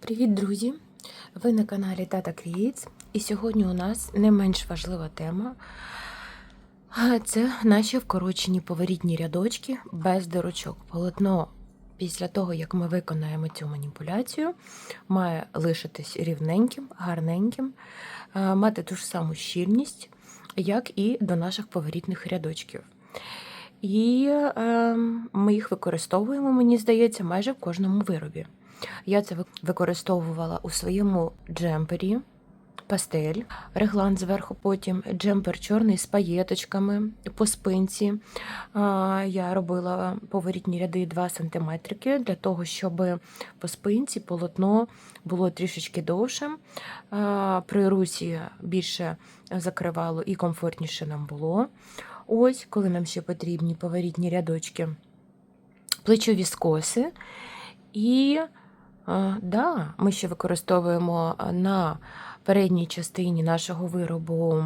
Привіт, друзі! Ви на каналі Тата Creates. І сьогодні у нас не менш важлива тема. Це наші вкорочені поворітні рядочки без дирочок. Полотно після того, як ми виконаємо цю маніпуляцію, має лишитись рівненьким, гарненьким, мати ту ж саму щільність, як і до наших поворітних рядочків. І е, ми їх використовуємо, мені здається, майже в кожному виробі. Я це використовувала у своєму джемпері, пастель, реглан зверху, потім джемпер чорний з паєточками по спинці. А, Я робила поворітні ряди 2 см для того, щоб по спинці полотно було трішечки довшим. А, При русі більше закривало і комфортніше нам було. Ось, коли нам ще потрібні поворітні рядочки, плечові скоси. І е, да, ми ще використовуємо на передній частині нашого виробу,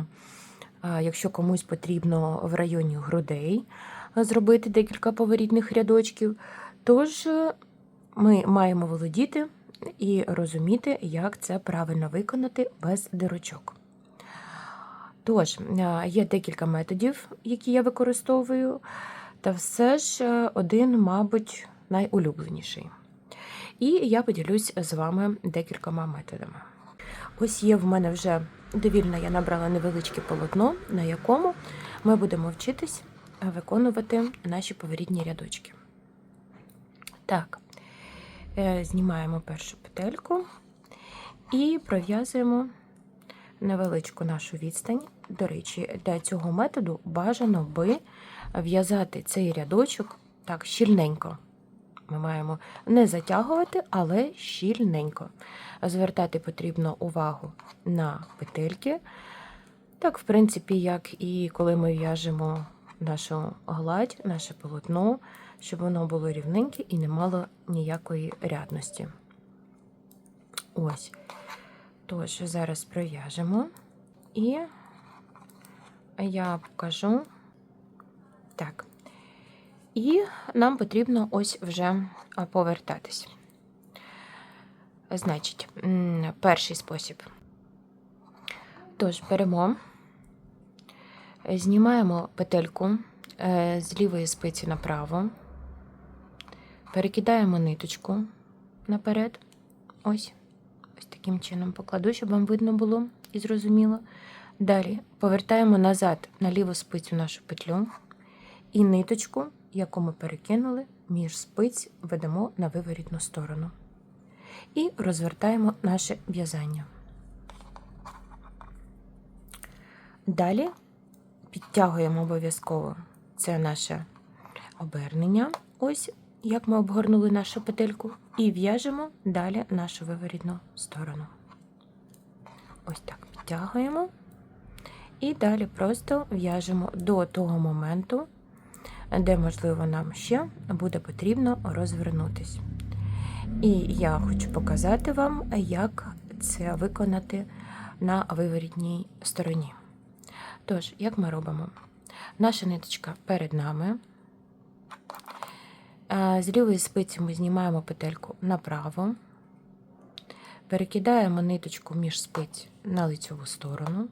е, якщо комусь потрібно в районі грудей е, зробити декілька поворітних рядочків. Тож е, ми маємо володіти і розуміти, як це правильно виконати без дирочок. Тож, е, є декілька методів, які я використовую, та все ж е, один, мабуть, найулюбленіший. І я поділюсь з вами декількома методами. Ось є в мене вже довільно, я набрала невеличке полотно, на якому ми будемо вчитись виконувати наші поворітні рядочки. Так, е, знімаємо першу петельку і пров'язуємо невеличку нашу відстань. До речі, для цього методу бажано би в'язати цей рядочок так щільненько. Ми маємо не затягувати, але щільненько. Звертати потрібно увагу на петельки. Так, в принципі, як і коли ми в'яжемо нашу гладь, наше полотно, щоб воно було рівненьке і не мало ніякої рядності. Ось. Тож, зараз пров'яжемо. І я покажу. Так. І нам потрібно ось вже повертатись. Значить, перший спосіб. Тож, беремо, знімаємо петельку е, з лівої спиці направо, перекидаємо ниточку наперед. Ось. Ось таким чином покладу, щоб вам видно було і зрозуміло. Далі повертаємо назад на ліву спицю нашу петлю і ниточку, яку ми перекинули, між спиць ведемо на виворітну сторону. І розвертаємо наше в'язання. Далі підтягуємо обов'язково це наше обернення. Ось як ми обгорнули нашу петельку, і в'яжемо далі нашу виворітну сторону. Ось так підтягуємо. І далі просто в'яжемо до того моменту, де, можливо, нам ще буде потрібно розвернутись. І я хочу показати вам, як це виконати на виворітній стороні. Тож, як ми робимо? Наша ниточка перед нами. З лівої спиці ми знімаємо петельку направо, перекидаємо ниточку між спиць на лицьову сторону,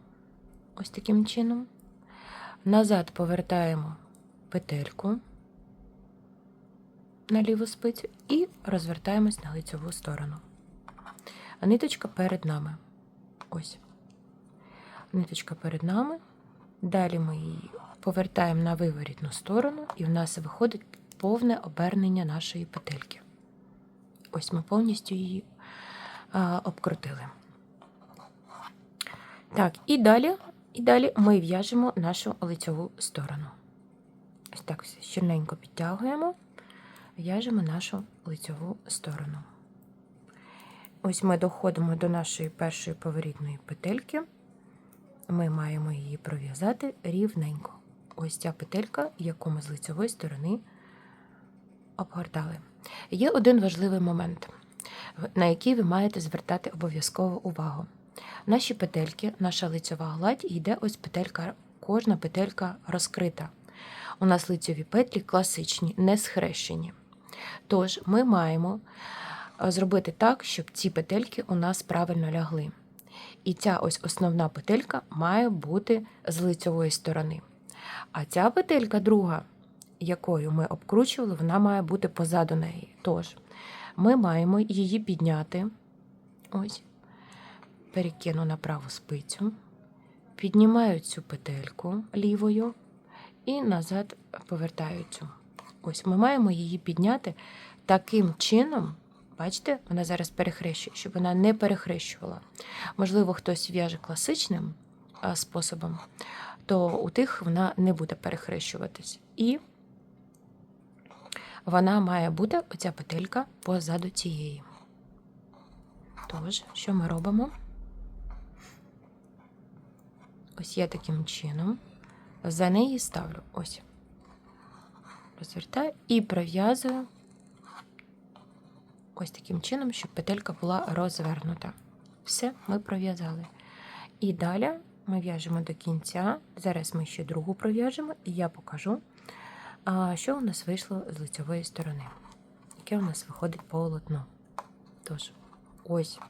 ось таким чином. Назад повертаємо петельку на ліву спицю і розвертаємось на лицьову сторону. А ниточка перед нами. Ось. Ниточка перед нами. Далі ми її повертаємо на виворітну сторону, і в нас виходить повне обернення нашої петельки. Ось ми повністю її а, обкрутили. Так, і далі, і далі ми в'яжемо нашу лицьову сторону. Ось так все щільненько підтягуємо, в'яжемо нашу лицьову сторону. Ось ми доходимо до нашої першої поворітної петельки. Ми маємо її пров'язати рівненько. Ось ця петелька, яку ми з лицьової сторони обгортали. Є один важливий момент, на який ви маєте звертати обов'язково увагу. Наші петельки, наша лицьова гладь йде ось петелька, кожна петелька розкрита. У нас лицьові петлі класичні, не схрещені. Тож ми маємо е, зробити так, щоб ці петельки у нас правильно лягли. І ця ось основна петелька має бути з лицьової сторони. А ця петелька друга, якою ми обкручували, вона має бути позаду неї. Тож, ми маємо її підняти. Ось, перекину на праву спицю, піднімаю цю петельку лівою і назад повертаю цю. Ось ми маємо її підняти таким чином. Бачите, вона зараз перехрещує, щоб вона не перехрещувала. Можливо, хтось в'яже класичним способом, то у тих вона не буде перехрещуватись. І вона має бути оця петелька позаду цієї. Тож, що ми робимо? Ось я таким чином за неї ставлю ось. Розвертаю і пров'язую ось таким чином, щоб петелька була розвернута. Все, ми пров'язали. І далі ми в'яжемо до кінця. Зараз ми ще другу пров'яжемо, і я покажу, що у нас вийшло з лицевої сторони, яке у нас виходить полотно. Тож, ось,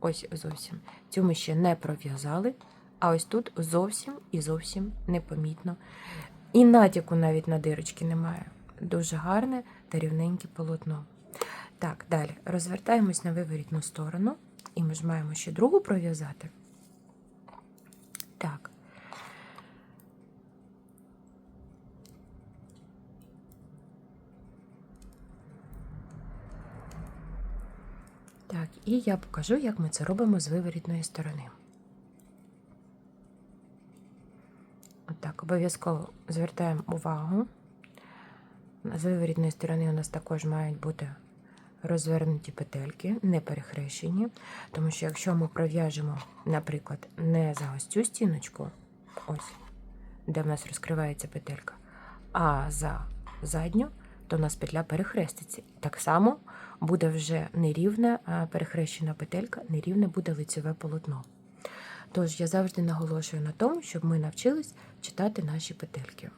ось зовсім. Цю ми ще не пров'язали, а ось тут зовсім і зовсім непомітно. І натяку навіть на дирочки немає. Дуже гарне та рівненьке полотно. Так, далі розвертаємось на виворітну сторону, і ми ж маємо ще другу пров'язати. Так. Так, і я покажу, як ми це робимо з виворітної сторони. Отак, обов'язково звертаємо увагу. З виворітної сторони у нас також мають бути розвернуті петельки, не перехрещені. Тому що якщо ми пров'яжемо, наприклад, не за ось цю стіночку, ось, де в нас розкривається петелька, а за задню, то у нас петля перехреститься. Так само буде вже нерівна перехрещена петелька, нерівне буде лицеве полотно. Тож я завжди наголошую на тому, щоб ми навчились читати наші петельки.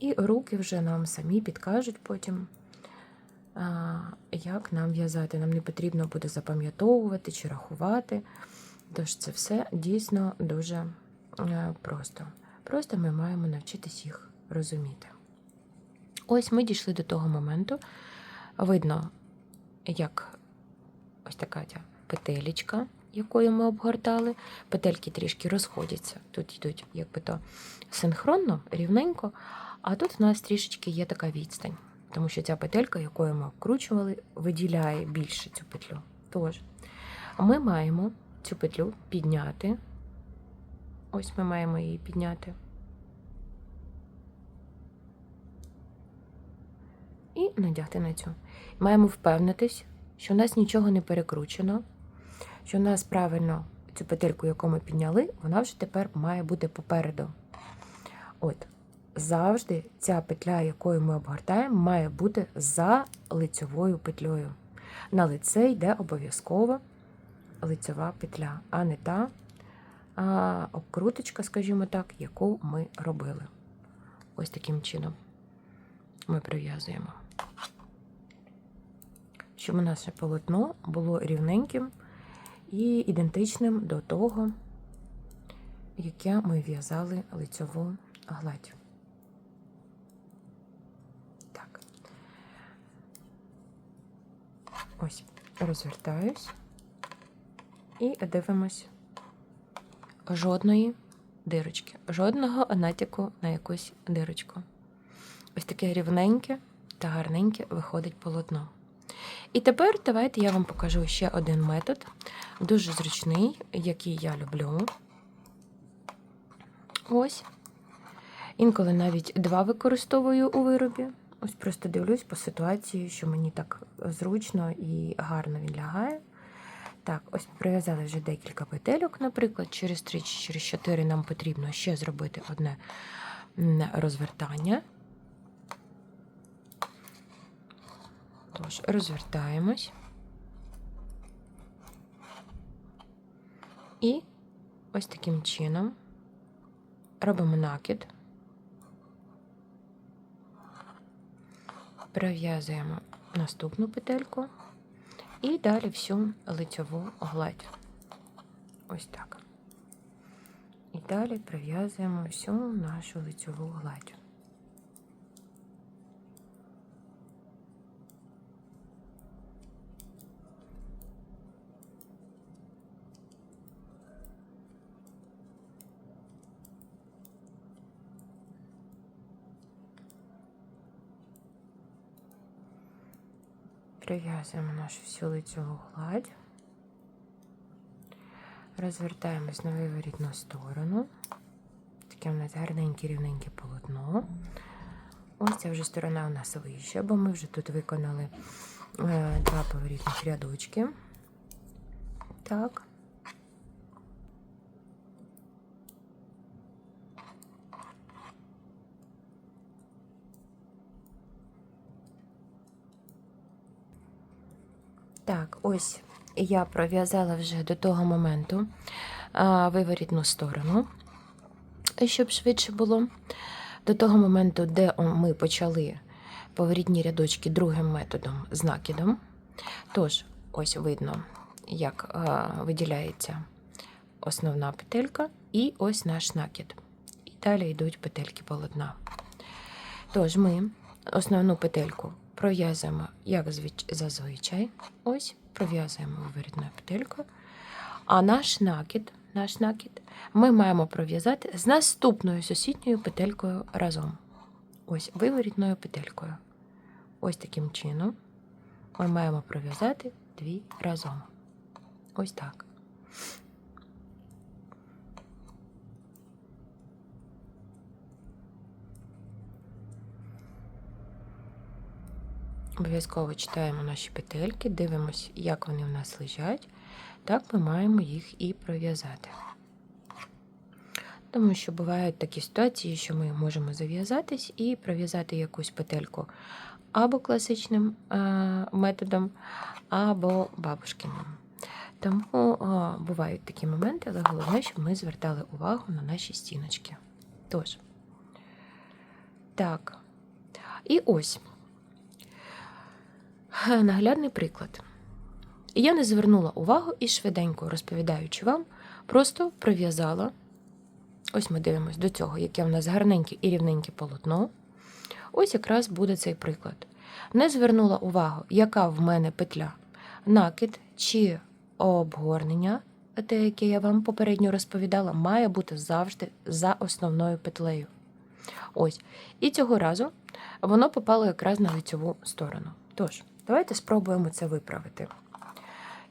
І руки вже нам самі підкажуть потім, як нам в'язати. Нам не потрібно буде запам'ятовувати чи рахувати. Тож це все дійсно дуже е, просто. Просто ми маємо навчитись їх розуміти. Ось ми дійшли до того моменту. Видно, як ось така ця петелечка, якою ми обгортали. Петельки трішки розходяться. Тут йдуть, якби то синхронно, рівненько, а тут в нас трішечки є така відстань, тому що ця петелька, якою ми обкручували, виділяє більше цю петлю. Тож, ми маємо цю петлю підняти. Ось ми маємо її підняти. І надягти на цю. Маємо впевнитись, що у нас нічого не перекручено, що у нас правильно цю петельку, яку ми підняли, вона вже тепер має бути попереду. От, завжди ця петля, якою ми обгортаємо, має бути за лицьовою петлею. На лице йде обов'язково лицьова петля, а не та а, обкруточка, скажімо так, яку ми робили. Ось таким чином ми прив'язуємо. Щоб наше полотно було рівненьким і ідентичним до того, яке ми в'язали лицьову гладь. Так. Ось, розвертаюсь і дивимось жодної дирочки, жодного натяку на якусь дирочку. Ось таке рівненьке та гарненьке виходить полотно. І тепер давайте я вам покажу ще один метод, дуже зручний, який я люблю. Ось. Інколи навіть два використовую у виробі. Ось просто дивлюсь по ситуації, що мені так зручно і гарно він лягає. Так, ось прив'язали вже декілька петельок, наприклад, через 3 чи через 4 нам потрібно ще зробити одне розвертання. Тож, розвертаємось. І ось таким чином робимо накид, пров'язуємо наступну петельку і далі всю лицьову гладь. Ось так. І далі прив'язуємо всю нашу лицьову гладь. Прив'язуємо нашу всю лицьову гладь. Розвертаємось на виворітну сторону. Таке в нас гарненьке рівненьке полотно. Ось ця вже сторона у нас вища, бо ми вже тут виконали е, два поворітних рядочки. Так. Так, ось я пров'язала вже до того моменту виворітну сторону, щоб швидше було. До того моменту, де ми почали поворітні рядочки другим методом з накидом. Тож, ось видно, як виділяється основна петелька і ось наш накид. І далі йдуть петельки полотна. Тож ми основну петельку пров'язуємо, як зазвичай, ось пров'язуємо виворітною петелькою. А наш накид, наш накид ми маємо пров'язати з наступною сусідньою петелькою разом. Ось виворітною петелькою. Ось таким чином ми маємо пров'язати дві разом. Ось так. Обов'язково читаємо наші петельки, дивимося, як вони в нас лежать. Так ми маємо їх і пров'язати. Тому що бувають такі ситуації, що ми можемо зав'язатись і пров'язати якусь петельку або класичним е, методом, або бабушкиним. Тому бувають такі моменти, але головне, щоб ми звертали увагу на наші стіночки. Тож, так. І ось. Наглядний приклад. Я не звернула увагу і швиденько розповідаючи вам, просто прив'язала. Ось ми дивимося до цього, яке в нас гарненьке і рівненьке полотно. Ось якраз буде цей приклад. Не звернула увагу, яка в мене петля накид чи обгорнення, те, яке я вам попередньо розповідала, має бути завжди за основною петлею. Ось. І цього разу воно попало якраз на лицьову сторону. Тож, давайте спробуємо це виправити.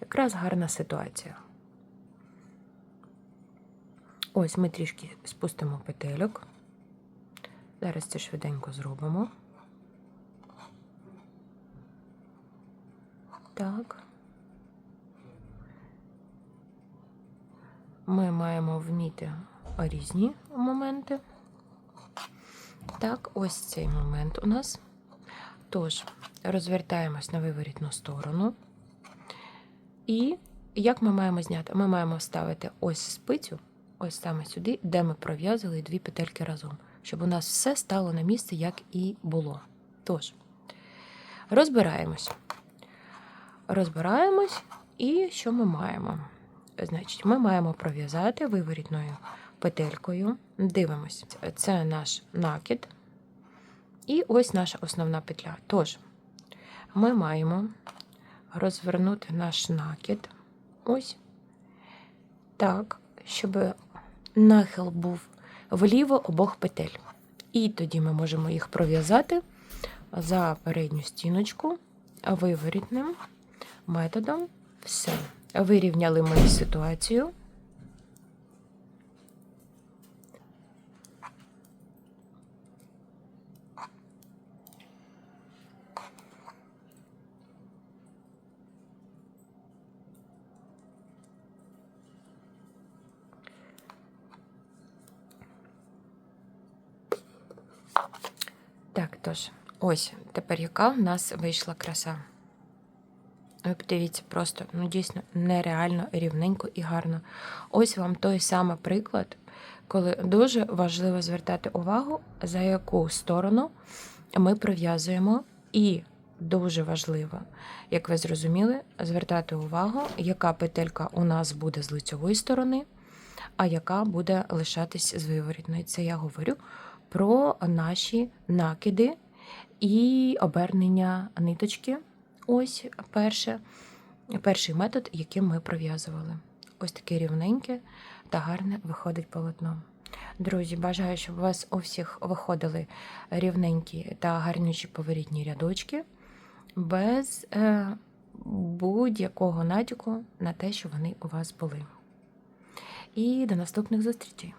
Якраз гарна ситуація. Ось ми трішки спустимо петельок. Зараз це швиденько зробимо. Так. Ми маємо вміти різні моменти. Так, ось цей момент у нас. Тож, розвертаємось на виворітну сторону. І як ми маємо зняти? Ми маємо вставити ось спицю, ось саме сюди, де ми пров'язали дві петельки разом, щоб у нас все стало на місце, як і було. Тож, розбираємось. Розбираємось, і що ми маємо? Значить, ми маємо пров'язати виворітною петелькою. Дивимось, це наш накид. І ось наша основна петля. Тож, ми маємо розвернути наш накид. Ось так, щоб нахил був вліво обох петель. І тоді ми можемо їх пров'язати за передню стіночку виворітним методом. Все. Вирівняли ми ситуацію. Так, тож, ось тепер яка в нас вийшла краса. Ви подивіться, просто ну дійсно нереально рівненько і гарно. Ось вам той самий приклад, коли дуже важливо звертати увагу, за яку сторону ми прив'язуємо, і дуже важливо, як ви зрозуміли, звертати увагу, яка петелька у нас буде з лицьової сторони, а яка буде лишатись з виворітної. Це я говорю про наші накиди і обернення ниточки. Ось перше, перший метод, яким ми пров'язували. Ось таке рівненьке та гарне виходить полотно. Друзі, бажаю, щоб у вас у всіх виходили рівненькі та гарнючі поворітні рядочки без е, будь-якого натяку на те, що вони у вас були. І до наступних зустрічей!